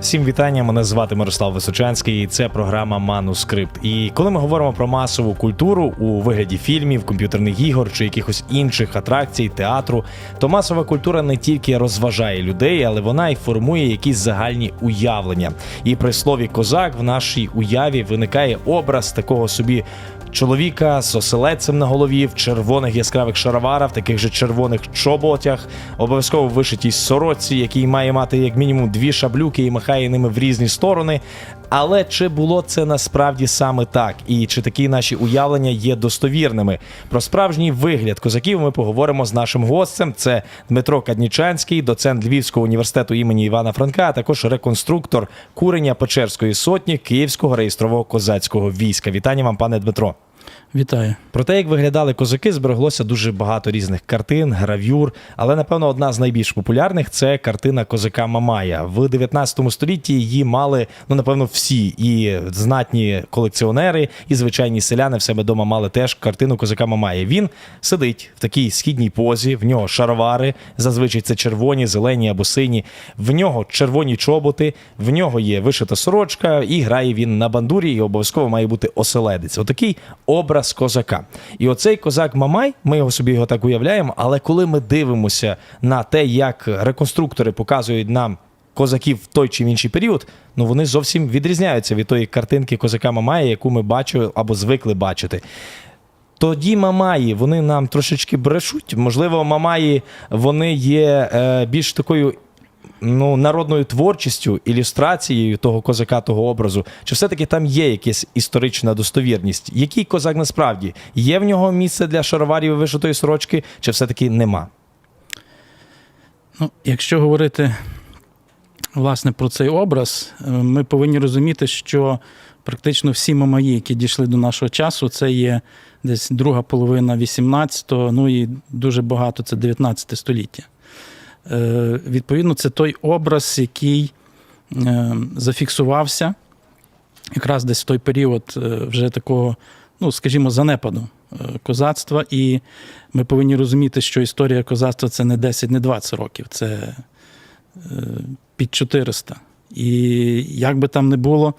Всім вітання. Мене звати Мирослав Височанський. і Це програма Манускрипт. І коли ми говоримо про масову культуру у вигляді фільмів, комп'ютерних ігор чи якихось інших атракцій, театру, то масова культура не тільки розважає людей, але вона й формує якісь загальні уявлення. І при слові козак в нашій уяві виникає образ такого собі. Чоловіка з оселедцем на голові в червоних яскравих шароварах, таких же червоних чоботях, обов'язково вишитій сорочці, який має мати як мінімум дві шаблюки і махає ними в різні сторони. Але чи було це насправді саме так? І чи такі наші уявлення є достовірними? Про справжній вигляд козаків ми поговоримо з нашим гостем. Це Дмитро Каднічанський, доцент Львівського університету імені Івана Франка, а також реконструктор курення Печерської сотні Київського реєстрового козацького війська. Вітання вам, пане Дмитро. Вітаю. Про те, як виглядали козаки, збереглося дуже багато різних картин, гравюр. Але напевно одна з найбільш популярних це картина козака Мамая. В 19 столітті її мали ну напевно всі і знатні колекціонери, і звичайні селяни в себе вдома мали теж картину козака Мамая. Він сидить в такій східній позі, в нього шаровари, зазвичай це червоні, зелені або сині. В нього червоні чоботи, в нього є вишита сорочка, і грає він на бандурі, і обов'язково має бути оселедець. Отакий образ козака. І оцей козак Мамай, ми його собі його так уявляємо. Але коли ми дивимося на те, як реконструктори показують нам. Козаків в той чи в інший період, ну вони зовсім відрізняються від тої картинки козака Мамая, яку ми бачили або звикли бачити. Тоді Мамаї вони нам трошечки брешуть. Можливо, Мамаї вони є е, більш такою ну, народною творчістю, ілюстрацією того козака, того образу. Чи все-таки там є якась історична достовірність? Який козак насправді? Є в нього місце для шароварів вишитої сорочки, чи все-таки нема? Ну, якщо говорити власне про цей образ, е, ми повинні розуміти, що практично всі мамаї, які дійшли до нашого часу, це є десь друга половина 18-го, ну і дуже багато це 19 століття. Е, Відповідно, це той образ, який е, зафіксувався якраз десь в той період е, вже такого, ну, скажімо, занепаду козацтва. І ми повинні розуміти, що історія козацтва це не 10, не 20 років, це під 400. І як би там не було,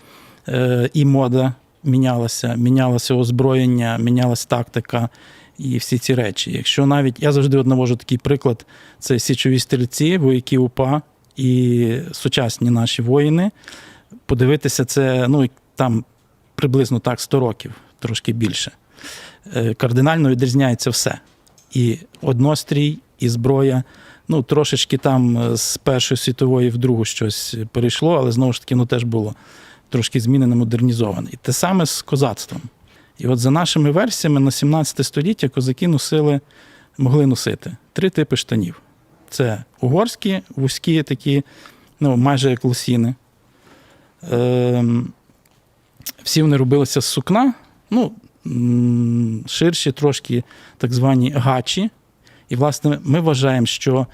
і мода мінялася, мінялося озброєння, мінялася тактика і всі ці речі. Якщо навіть я завжди от такий приклад: це січові стрільці, вояки УПА і сучасні наші воїни. Подивитися це, ну там приблизно так 100 років, трошки більше. Е, Кардинально відрізняється все. І однострій, і зброя. Ну, трошечки там е, з Першої світової в другу щось перейшло, але знову ж таки, ну теж було трошки змінено, модернізоване. І те саме з козацтвом. І от за нашими версіями на 17 століття козаки носили, могли носити три типи штанів: це угорські, вузькі, такі, ну, майже як лосіни. Ем, всі вони робилися з сукна, ну, ширші трошки так звані гачі. І, власне, ми вважаємо, що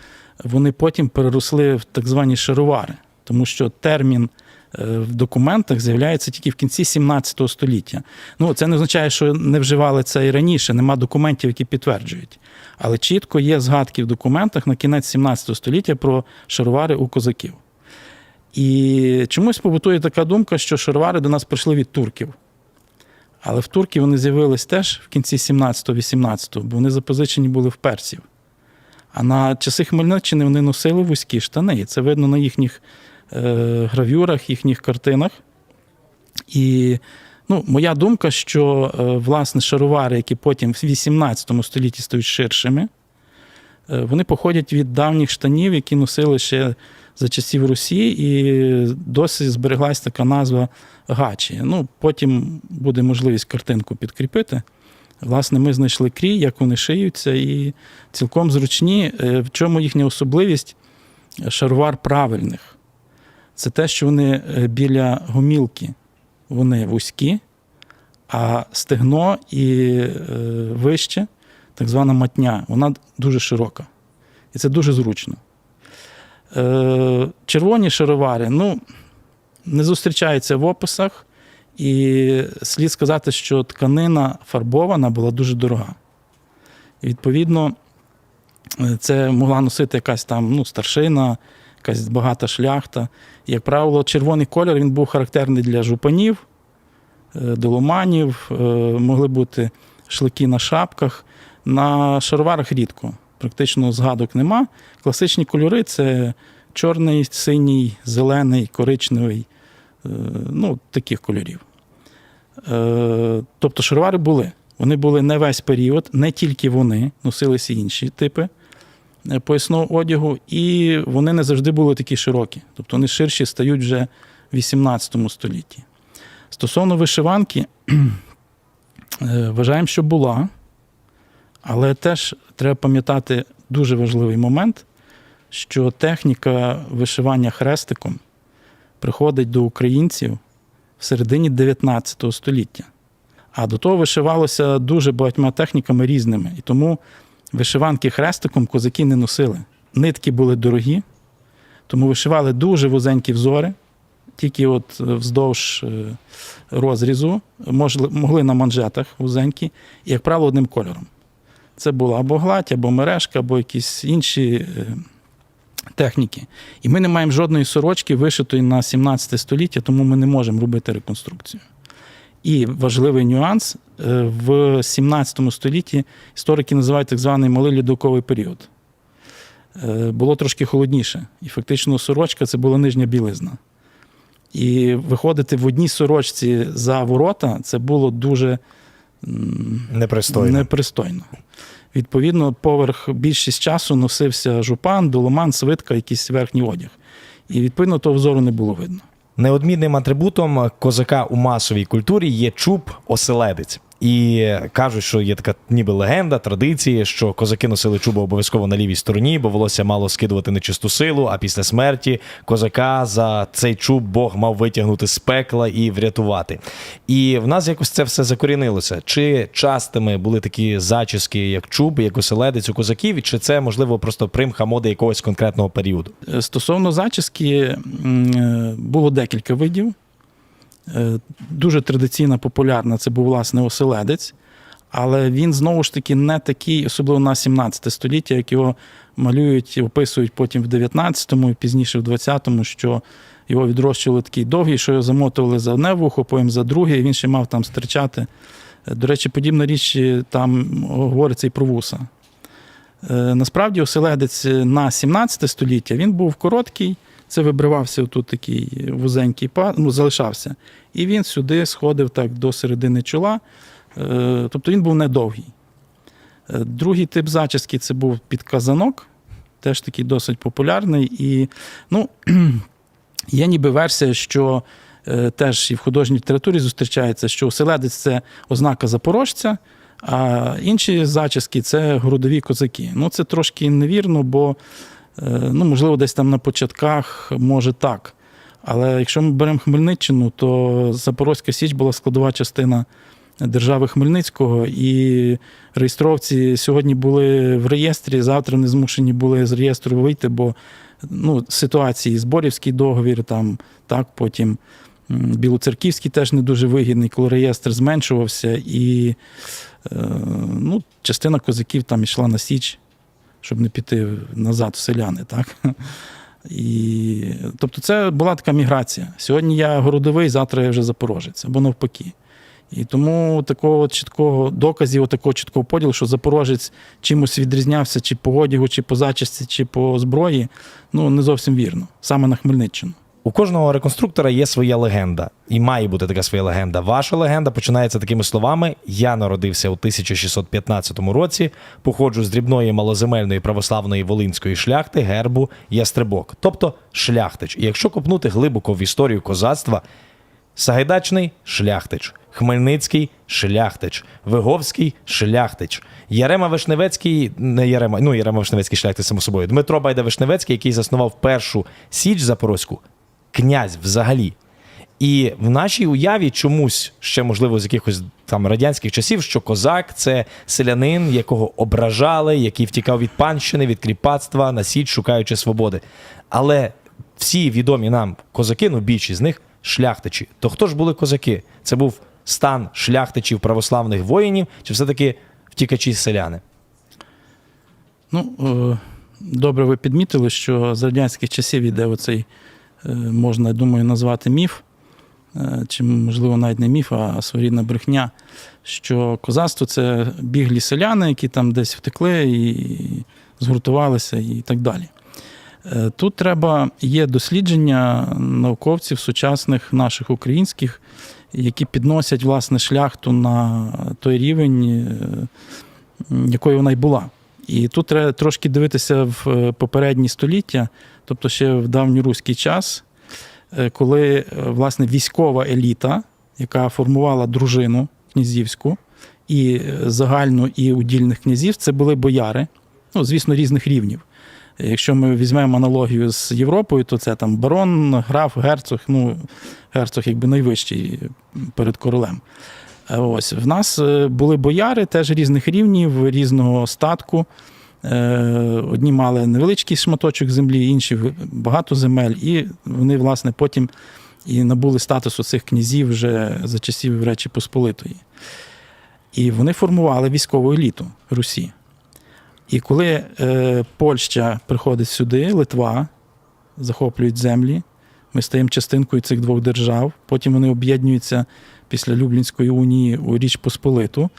вони потім переросли в так звані шаровари, тому що термін е, в документах з'являється тільки в кінці 17 століття. Ну, це не означає, що не вживали це і раніше, нема документів, які підтверджують. Але чітко є згадки в документах на кінець 17 століття про шаровари у козаків. І чомусь побутує така думка, що шаровари до нас прийшли від турків. Але в турків вони з'явились теж в кінці 17-18, бо вони запозичені були в персів. А на часи Хмельниччини вони носили вузькі штани. І це видно на їхніх е, гравюрах, їхніх картинах. І ну, моя думка, що е, власне шаровари, які потім в 18 столітті стають ширшими, е, вони походять від давніх штанів, які носили ще за часів Русі, і досі збереглась така назва гачі. Ну, потім буде можливість картинку підкріпити. Власне, ми знайшли крій, як вони шиються, і цілком зручні. Е, В чому їхня особливість? Шаровар правильних. Це те, що вони е, біля гомілки, вони вузькі, а стегно і е, вище, так звана матня, вона дуже широка. І це дуже зручно. Е, Червоні шаровари, ну, не зустрічаються в описах, і слід сказати, що тканина фарбована була дуже дорога. І, відповідно, це могла носити якась там ну, старшина, якась багата шляхта. Як правило, червоний колір він був характерний для жупанів, е, доломанів, е, могли бути шлики на шапках. На шароварах рідко, практично згадок нема. Класичні кольори це чорний, синій, зелений, коричневий, е, ну, таких кольорів. Тобто шаровари були. Вони були не весь період, не тільки вони, носилися інші типи поясного одягу, і вони не завжди були такі широкі. Тобто вони ширші стають вже в 18 столітті. Стосовно вишиванки, е, вважаємо, що була, але теж треба пам'ятати дуже важливий момент, що техніка вишивання хрестиком приходить до українців в середині 19 століття. А до того вишивалося дуже багатьма техніками різними. І тому вишиванки хрестиком козаки не носили. Нитки були дорогі, тому вишивали дуже вузенькі взори, тільки от вздовж е, розрізу, могли на манжетах вузенькі, і, як правило, одним кольором. Це була або гладь, або мережка, або якісь інші е, техніки. І ми не маємо жодної сорочки, вишитої на 17 століття, тому ми не можемо робити реконструкцію. І важливий нюанс: е, в 17 столітті історики називають так званий малий льодовиковий період. Е, Було трошки холодніше, і фактично сорочка це була нижня білизна. І виходити в одній сорочці за ворота це було дуже Непристойно. непристойно. Відповідно, поверх більшість часу носився жупан, доломан, свитка, якийсь верхній одяг. І відповідно того взору не було видно. Неодмінним атрибутом козака у масовій культурі є чуб оселедець. І кажуть, що є така ніби легенда, традиції, що козаки носили чуба обов'язково на лівій стороні, бо волосся мало скидувати нечисту силу, а після смерті козака за цей чуб Бог мав витягнути з пекла і врятувати. І в нас якось це все закорінилося. Чи частими були такі зачіски, як чуб, як оселедець у козаків, чи це можливо просто примха моди якогось конкретного періоду? Е, Стосовно зачіски, е, було декілька видів. Е, Дуже традиційна, популярна це був власне оселедець, але він знову ж таки не такий, особливо на 17 століття, як його малюють описують потім в 19-му і пізніше в 20-му, що його відрощували такий довгий, що його замотували за одне вухо, потім за друге, і він ще мав там стирчати. Е, До речі, подібна річ е, там говориться і про вуса. Насправді оселедець на 17 століття він був короткий, це вибривався тут такий вузенький па, ну, залишався. І він сюди сходив так до середини чола. Е, Тобто він був недовгий. Е, Другий тип зачіски це був підказанок, теж такий досить популярний. І ну, є ніби версія, що е, теж і в художній літературі зустрічається, що оселедець це ознака запорожця, а інші зачіски це городові козаки. Ну, це трошки невірно, бо, ну, можливо, десь там на початках може так. Але якщо ми беремо Хмельниччину, то Запорозька Січ була складова частина держави Хмельницького, і реєстровці сьогодні були в реєстрі, завтра не змушені були з реєстру вийти, бо ну, ситуації, Зборівський договір, там, так, потім Білоцерківський теж не дуже вигідний, коли реєстр зменшувався, і е, ну, частина козаків там йшла на Січ, щоб не піти назад в селяни. Так? І, тобто це була така міграція. Сьогодні я городовий, завтра я вже запорожець, або навпаки. І тому такого чіткого доказів, такого чіткого поділу, що запорожець чимось відрізнявся чи по одягу, чи по зачісті, чи по зброї, ну не зовсім вірно, саме на Хмельниччину. У кожного реконструктора є своя легенда, і має бути така своя легенда. Ваша легенда починається такими словами: Я народився у 1615 році, походжу з дрібної малоземельної православної волинської шляхти гербу Ястребок, тобто шляхтич. І якщо копнути глибоко в історію козацтва, Сагайдачний шляхтич, Хмельницький шляхтич, Виговський шляхтич, Ярема Вишневецький, не Ярема, ну Ярема Вишневецький шляхтич, само собою, Дмитро Байда Вишневецький, який заснував першу Січ Запорозьку, князь взагалі. І в нашій уяві чомусь ще, можливо, з якихось там радянських часів, що козак це селянин, якого ображали, який втікав від панщини, від кріпацтва на січ, шукаючи свободи. Але всі відомі нам козаки, ну більшість з них шляхтичі. То хто ж були козаки? Це був стан шляхтичів православних воїнів, чи все-таки втікачі селяни? Ну, е, добре ви підмітили, що з радянських часів іде оцей, можна, я думаю, назвати міф, е, чи, можливо, навіть не міф, а своєрідна брехня, що козацтво це біглі селяни, які там десь втекли і згуртувалися і так далі. Е, Тут треба є дослідження науковців сучасних наших українських, які підносять власне шляхту на той рівень, е, якою вона й була. І тут треба трошки дивитися в е, попередні століття, тобто ще в давньоруський час, е, коли е, власне військова еліта, яка формувала дружину князівську, і загальну, і удільних князів, це були бояри, ну, звісно, різних рівнів. Якщо ми візьмемо аналогію з Європою, то це там барон, граф, герцог, ну, герцог якби найвищий перед королем. Е, Ось в нас е, були бояри теж різних рівнів, різного статку. Е, Одні мали невеличкий шматочок землі, інші багато земель, і вони, власне, потім і набули статусу цих князів вже за часів Речі Посполитої. І вони формували військову еліту Русі. І коли Польща приходить сюди, Литва захоплюють землі, ми стаємо частинкою цих двох держав. Потім вони об'єднуються після Люблінської унії у Річ Посполиту.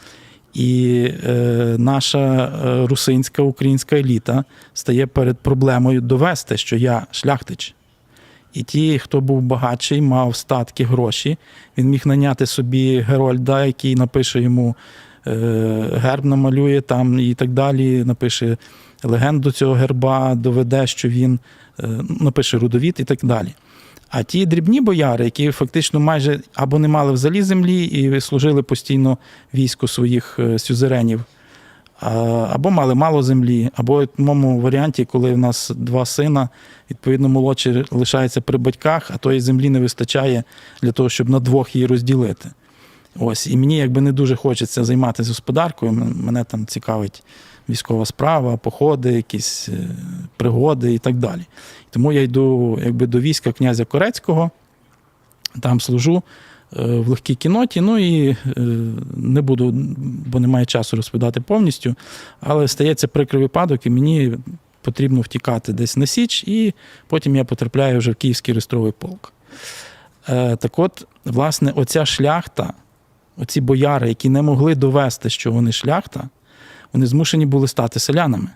І е, наша е, русинська українська еліта стає перед проблемою довести, що я шляхтич. І ті, хто був багатший, мав статки, гроші, він міг наняти собі Герольда, який напише йому е, герб, намалює там і так далі. Напише легенду цього герба, доведе, що він е, напише родовід і так далі. А ті дрібні бояри, які фактично майже або не мали взагалі землі і служили постійно війську своїх е, сюзеренів, або мали мало землі, або в моєму варіанті, коли в нас два сина, відповідно, молодший лишається при батьках, а тої землі не вистачає для того, щоб на двох її розділити. Ось, і мені якби не дуже хочеться займатися господаркою. Мене там цікавить військова справа, походи, якісь е, пригоди і так далі. Тому я йду якби до війська князя Корецького, там служу е, в легкій кіноті. Ну і е, не буду, бо немає часу розповідати повністю. Але стається прикрий випадок, і мені потрібно втікати десь на Січ, і потім я потрапляю вже в Київський реєстровий полк. Так от, власне, оця шляхта, оці бояри, які не могли довести, що вони шляхта, вони змушені були стати селянами.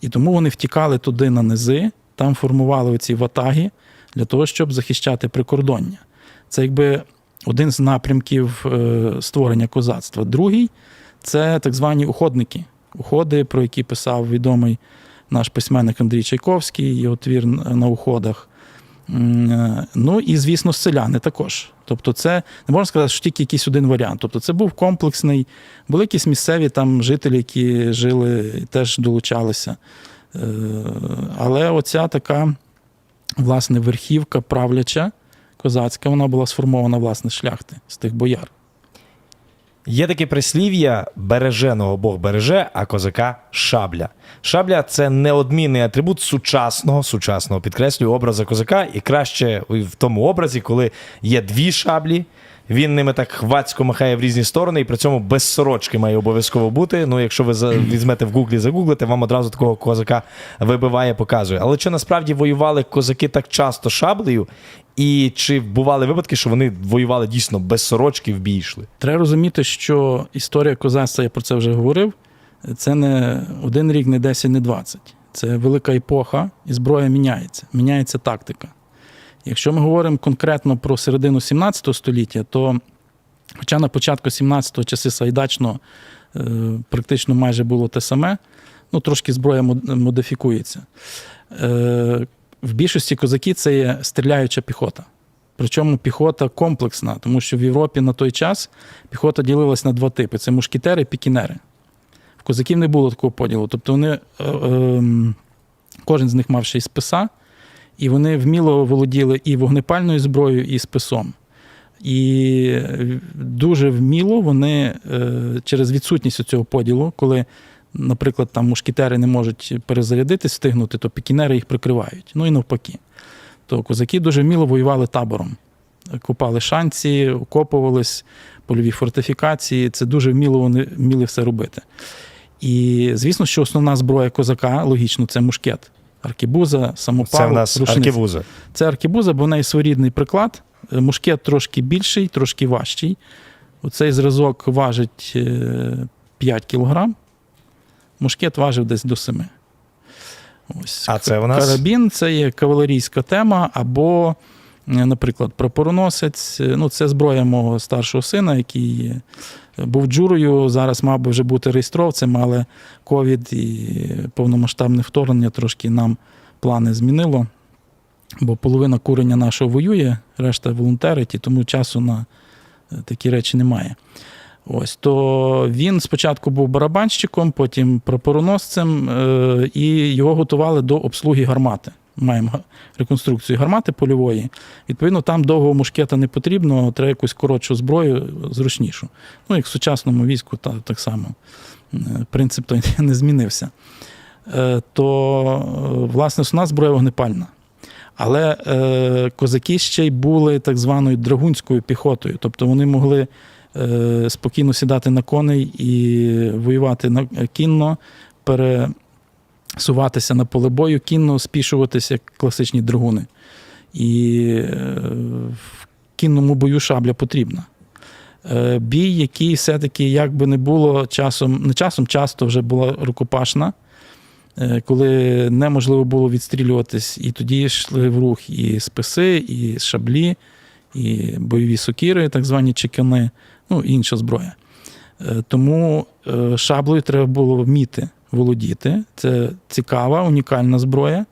І тому вони втікали туди на низи, там формували оці ватаги для того, щоб захищати прикордоння. Це якби один з напрямків е, створення козацтва. Другий це так звані уходники. Уходи, про які писав відомий наш письменник Андрій Чайковський, його твір на уходах. Е, Ну і, звісно, селяни також. Тобто, це не можна сказати, що тільки якийсь один варіант. Тобто, це був комплексний, були якісь місцеві там жителі, які жили теж долучалися. Е, Але оця така, власне, верхівка правляча, козацька, вона була сформована, власне, шляхти, з тих бояр. Є таке прислів'я: береженого Бог береже, а козака шабля. Шабля це неодмінний атрибут сучасного, сучасного підкреслюю, образа козака, і краще в тому образі, коли є дві шаблі. Він ними так хвацько махає в різні сторони, і при цьому без сорочки має обов'язково бути. Ну, якщо ви візьмете в гуглі, загуглите, вам одразу такого козака вибиває, показує. Але чи насправді воювали козаки так часто шаблею? І чи бували випадки, що вони воювали дійсно без сорочки в бій йшли? Треба розуміти, що історія козацтва, я про це вже говорив, це не один рік, не 10, не 20. Це велика епоха, і зброя міняється, міняється тактика. Якщо ми говоримо конкретно про середину 17 століття, то хоча на початку 17-го часи Сайдачного е, практично майже було те саме, ну трошки зброя модифікується. В більшості козаки це є стріляюча піхота. Причому піхота комплексна, тому що в Європі на той час піхота ділилась на два типи: це мушкетери і пікінери. В козаків не було такого поділу. Тобто вони, е, ем, кожен з них мав ще й списа, і вони вміло володіли і вогнепальною зброєю, і списом. І дуже вміло вони е, через відсутність цього поділу, коли, наприклад, там мушкетери не можуть перезарядитись, встигнути, то пікінери їх прикривають. Ну і навпаки. То козаки дуже вміло воювали табором. Копали шанці, окопувались, польові фортифікації. Це дуже вміло вони вміли все робити. І звісно, що основна зброя козака, логічно, це мушкет. Аркебуза, самопал, Це в нас рушниця. арківуза. Це аркебуза, бо в неї своєрідний приклад. Е, Мушкет трошки більший, трошки важчий. Оцей зразок важить е, 5 кг. Мушкет важив десь до 7. Ось. А це у нас? Карабін це є кавалерійська тема, або, е, наприклад, прапороносець. Е, Ну, це зброя мого старшого сина, який е, був джурою. Зараз мав би вже бути реєстровцем, але ковід і повномасштабне вторгнення трошки нам плани змінило. Бо половина курення нашого воює, решта волонтерить, і тому часу на такі речі немає. Ось то він спочатку був барабанщиком, потім прапороносцем, е, і його готували до обслуги гармати. Маємо реконструкцію гармати польової. Відповідно, там довгого мушкета не потрібно, треба якусь коротшу зброю, зручнішу. Ну, як в сучасному війську, та, так само. Е, Принцип той не змінився. Е, То, власне, основна зброя вогнепальна. Але козаки ще й були так званою драгунською піхотою, тобто вони могли спокійно сідати на коней і воювати на кінно, пересуватися на поле бою, кінно спішуватися, як класичні драгуни. І е, в кінному бою шабля потрібна. Е, бій, який все-таки, як би не було, часом, не часом часто вже була рукопашна, е, коли неможливо було відстрілюватись, і тоді йшли в рух і списи, і шаблі, і бойові сокири, так звані чекани, ну інша зброя. Е, Тому е, шаблею треба було вміти володіти. Це цікава, унікальна зброя.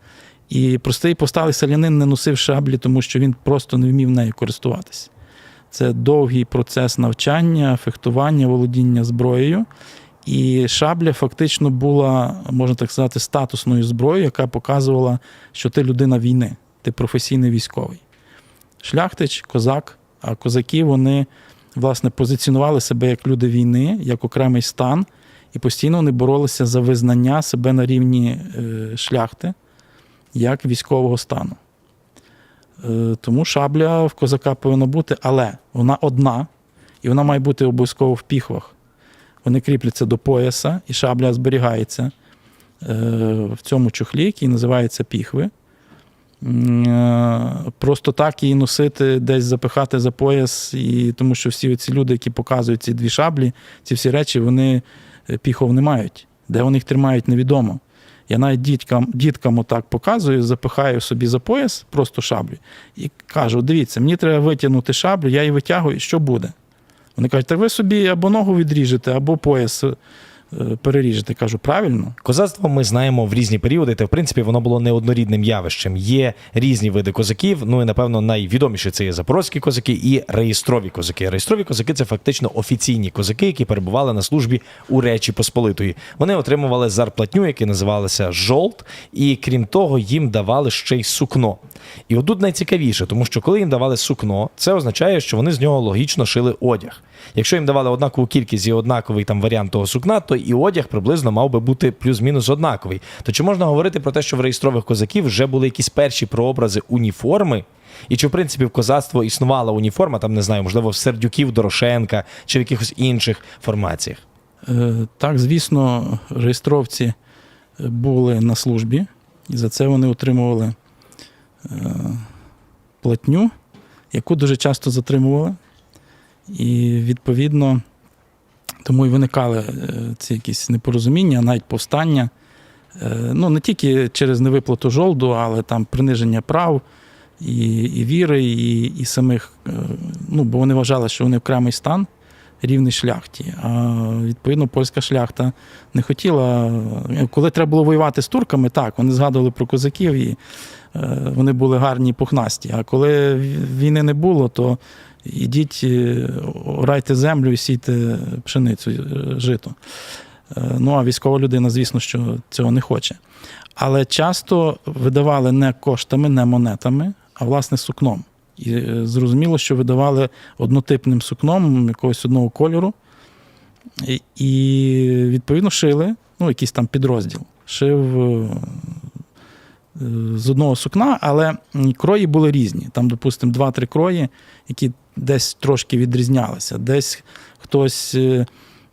І простий посталий селянин не носив шаблі, тому що він просто не вмів нею користуватися. Це довгий процес навчання, фехтування, володіння зброєю. І шабля фактично була, можна так сказати, статусною зброєю, яка показувала, що ти людина війни, ти професійний військовий. Шляхтич, козак, а козаки вони власне позиціонували себе як люди війни, як окремий стан, і постійно вони боролися за визнання себе на рівні е, шляхти як військового стану. Е, Тому шабля в козака повинна бути, але вона одна, і вона має бути обов'язково в піхвах. Вони кріпляться до пояса, і шабля зберігається е, в цьому чохлі, який називається піхви. Е, Просто так її носити, десь запихати за пояс, і тому що всі ці люди, які показують ці дві шаблі, ці всі речі, вони е, піхов не мають. Де вони їх тримають, невідомо. Я навіть діткам, діткам отак показую, запихаю собі за пояс просто шаблю і кажу: дивіться, мені треба витягнути шаблю, я її витягую, що буде? Вони кажуть, так ви собі або ногу відріжете, або пояс е, переріжете. Кажу, правильно. Козацтво ми знаємо в різні періоди, та в принципі воно було неоднорідним явищем. Є різні види козаків. Ну і напевно найвідоміші це є запорозькі козаки і реєстрові козаки. Реєстрові козаки це фактично офіційні козаки, які перебували на службі у Речі Посполитої. Вони отримували зарплатню, яка називалася жолт, і крім того, їм давали ще й сукно. І отут найцікавіше, тому що коли їм давали сукно, це означає, що вони з нього логічно шили одяг. Якщо їм давали однакову кількість і однаковий там варіант того сукна, то і одяг приблизно мав би бути плюс-мінус однаковий. То чи можна говорити про те, що в реєстрових козаків вже були якісь перші прообрази уніформи? І чи в принципі в козацтво існувала уніформа, там не знаю, можливо, в Сердюків Дорошенка чи в якихось інших формаціях? Е, Так, звісно, реєстровці були на службі, і за це вони отримували е, платню, яку дуже часто затримували. І відповідно тому і виникали е, ці якісь непорозуміння, навіть повстання. Е, Ну, не тільки через невиплату жолду, але там приниження прав і, і віри, і, і самих, е, ну, бо вони вважали, що вони окремий стан, рівний шляхті. А відповідно, польська шляхта не хотіла. Коли треба було воювати з турками, так, вони згадували про козаків і вони були гарні пухнасті. А коли війни не було, то ідіть, е, орайте землю і сійте пшеницю, е, жито. Е, Ну, а військова людина, звісно, що цього не хоче. Але часто видавали не коштами, не монетами, а власне сукном. І е, зрозуміло, що видавали однотипним сукном якогось одного кольору. І, відповідно шили, ну, якийсь там підрозділ. Шив е, е, з одного сукна, але крої були різні. Там, допустимо, два-три крої, які десь трошки відрізнялися. Десь хтось е,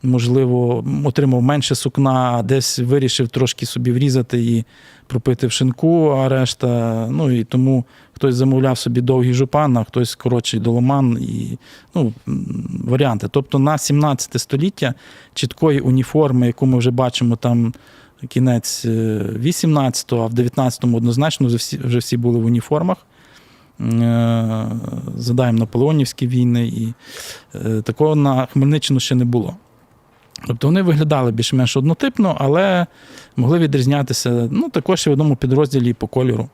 можливо, отримав менше сукна, десь вирішив трошки собі врізати і пропити в шинку, а решта. Ну і тому хтось замовляв собі довгий жупан, а хтось коротший доломан і ну, варіанти. Тобто на 17 століття чіткої уніформи, яку ми вже бачимо там. Кінець 18-го, а в 19-му однозначно вже всі, вже всі були в уніформах. Е, Задаємо наполеонівські війни, і е, такого на Хмельниччину ще не було. Тобто вони виглядали більш-менш однотипно, але могли відрізнятися ну, також і в одному підрозділі по кольору.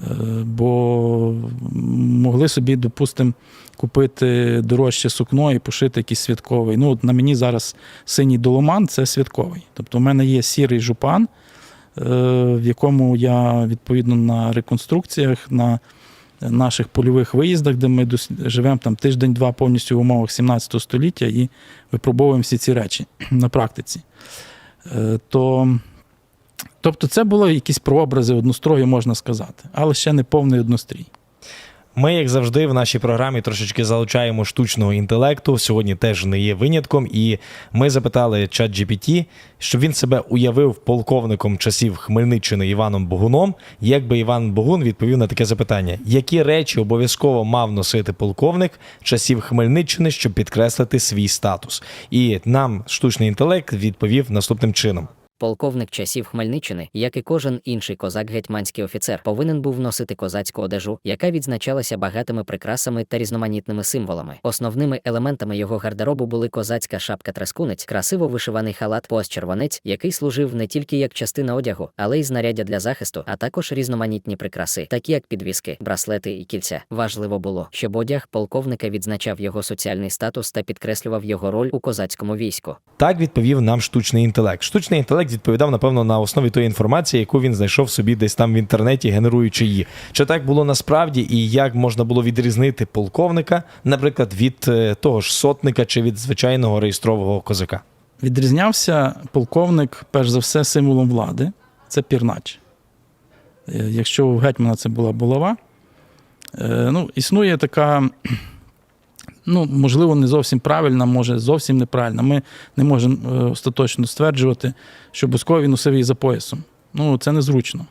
Е, Бо могли собі, допустимо, купити дорожче сукно і пошити якийсь святковий. Ну, от на мені зараз синій доломан це святковий. Тобто, в мене є сірий жупан, е, в якому я відповідно на реконструкціях, на наших польових виїздах, де ми живемо там тиждень-два повністю в умовах 17 століття і випробовуємо всі ці речі на практиці. Е, То, тобто, це були якісь прообрази однострою, можна сказати, але ще не повний однострій. Ми, як завжди, в нашій програмі трошечки залучаємо штучного інтелекту. Сьогодні теж не є винятком. І ми запитали ChatGPT, щоб він себе уявив полковником часів Хмельниччини Іваном Богуном. Як би Іван Богун відповів на таке запитання: які речі обов'язково мав носити полковник часів Хмельниччини, щоб підкреслити свій статус? І нам штучний інтелект відповів наступним чином. Полковник часів Хмельниччини, як і кожен інший козак-гетьманський офіцер, повинен був носити козацьку одежу, яка відзначалася багатими прикрасами та різноманітними символами. Основними елементами його гардеробу були козацька шапка трескунець, красиво вишиваний халат пояс червонець, який служив не тільки як частина одягу, але й знаряддя для захисту, а також різноманітні прикраси, такі як підвіски, браслети і кільця. Важливо було, щоб одяг полковника відзначав його соціальний статус та підкреслював його роль у козацькому війську. Так відповів нам штучний інтелект. Штучний інтелект відповідав, напевно, на основі тої інформації, яку він знайшов собі десь там в інтернеті, генеруючи її. Чи так було насправді, і як можна було відрізнити полковника, наприклад, від е, того ж сотника чи від звичайного реєстрового козака? Відрізнявся полковник, перш за все, символом влади це пірнач. Е, Якщо у гетьмана це була булава, е, ну, існує така, ну, можливо, не зовсім правильна, може зовсім неправильна. Ми не можемо е, остаточно стверджувати, що обов'язково він носив її за поясом. Ну, це незручно.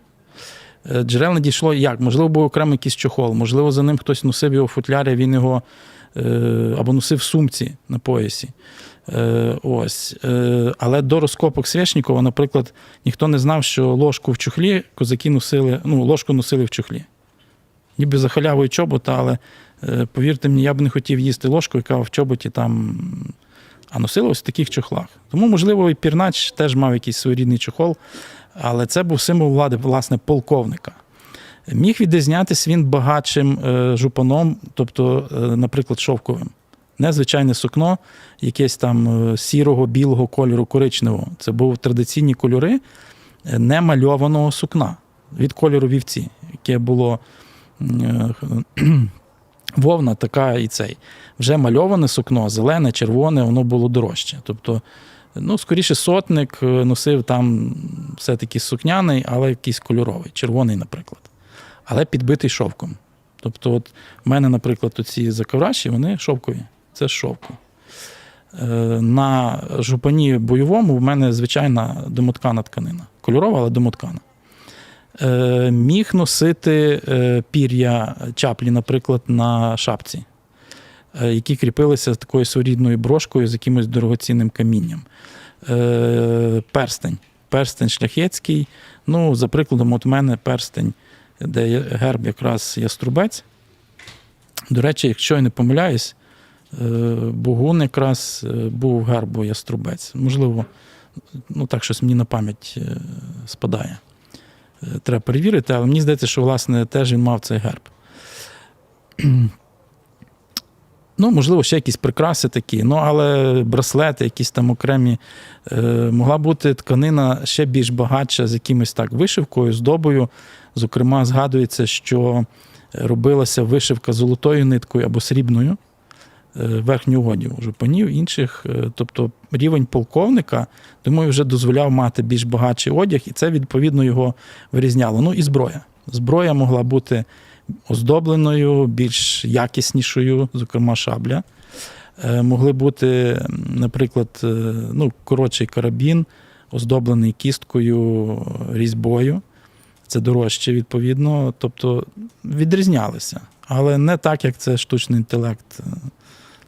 Е, Джерел надійшло як? Можливо, був окремий якийсь чохол, можливо, за ним хтось носив його в футлярі, він його е, або носив в сумці на поясі. Ось. Але до розкопок Свєшнікова, наприклад, ніхто не знав, що ложку в чохлі козаки носили, ну, ложку носили в чохлі. Ніби за халявою чобота, але повірте мені, я б не хотів їсти ложку, яка в чоботі там. А носили ось в таких чохлах. Тому, можливо, і пірнач теж мав якийсь своєрідний чохол, але це був символ влади, власне, полковника. Міг відрізнятися він багатшим е, жупаном, тобто, е, наприклад, шовковим. Незвичайне сукно, якесь там е, сірого, білого кольору, коричневого. Це були традиційні кольори е, немальованого сукна від кольору вівці, яке було е, вовна, така і цей. Вже мальоване сукно, зелене, червоне, воно було дорожче. Тобто, ну, скоріше, сотник е, носив там все-таки сукняний, але якийсь кольоровий, червоний, наприклад. Але підбитий шовком. Тобто, от в мене, наприклад, оці закавраші, вони шовкові. Це шовку. Е, На жупані бойовому в мене звичайна домоткана тканина. Кольорова, але домоткана. Е, Міг носити е, пір'я чаплі, наприклад, на шапці, е, які кріпилися з такою своєрідною брошкою з якимось дорогоцінним камінням. Перстень. Перстень шляхетський. Ну, за прикладом, от в мене перстень, де герб якраз яструбець. До речі, якщо я не помиляюсь, Богун якраз був гербу яструбець. Можливо, ну так щось мені на пам'ять спадає. Е, Треба перевірити, але мені здається, що власне теж він мав цей герб. Ну, можливо, ще якісь прикраси такі, ну, але браслети, якісь там окремі. Е, могла бути тканина ще більш багатша з якимось так вишивкою, здобою. Зокрема, згадується, що робилася вишивка золотою ниткою або срібною е, верхню одягу жупанів, інших. Е, Тобто рівень полковника, думаю, вже дозволяв мати більш багатший одяг, і це відповідно його вирізняло. Ну і зброя. Зброя могла бути оздобленою, більш якіснішою, зокрема шабля. Е, Могли бути, наприклад, е, ну, коротший карабін, оздоблений кісткою різьбою. Це дорожче, відповідно. Тобто відрізнялися. Але не так, як це штучний інтелект.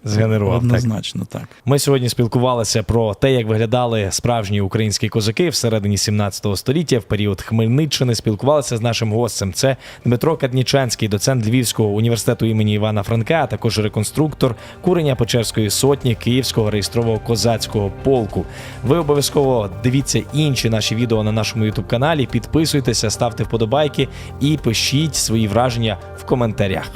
Згенерував. Однозначно, так. Ми сьогодні спілкувалися про те, як виглядали справжні українські козаки всередині 17 століття в період Хмельниччини. Спілкувалися з нашим гостем. Це Дмитро Каднічанський, доцент Львівського університету імені Івана Франка, а також реконструктор курення Печерської сотні Київського реєстрового козацького полку. Ви обов'язково дивіться інші наші відео на нашому ютуб каналі. Підписуйтеся, ставте вподобайки і пишіть свої враження в коментарях.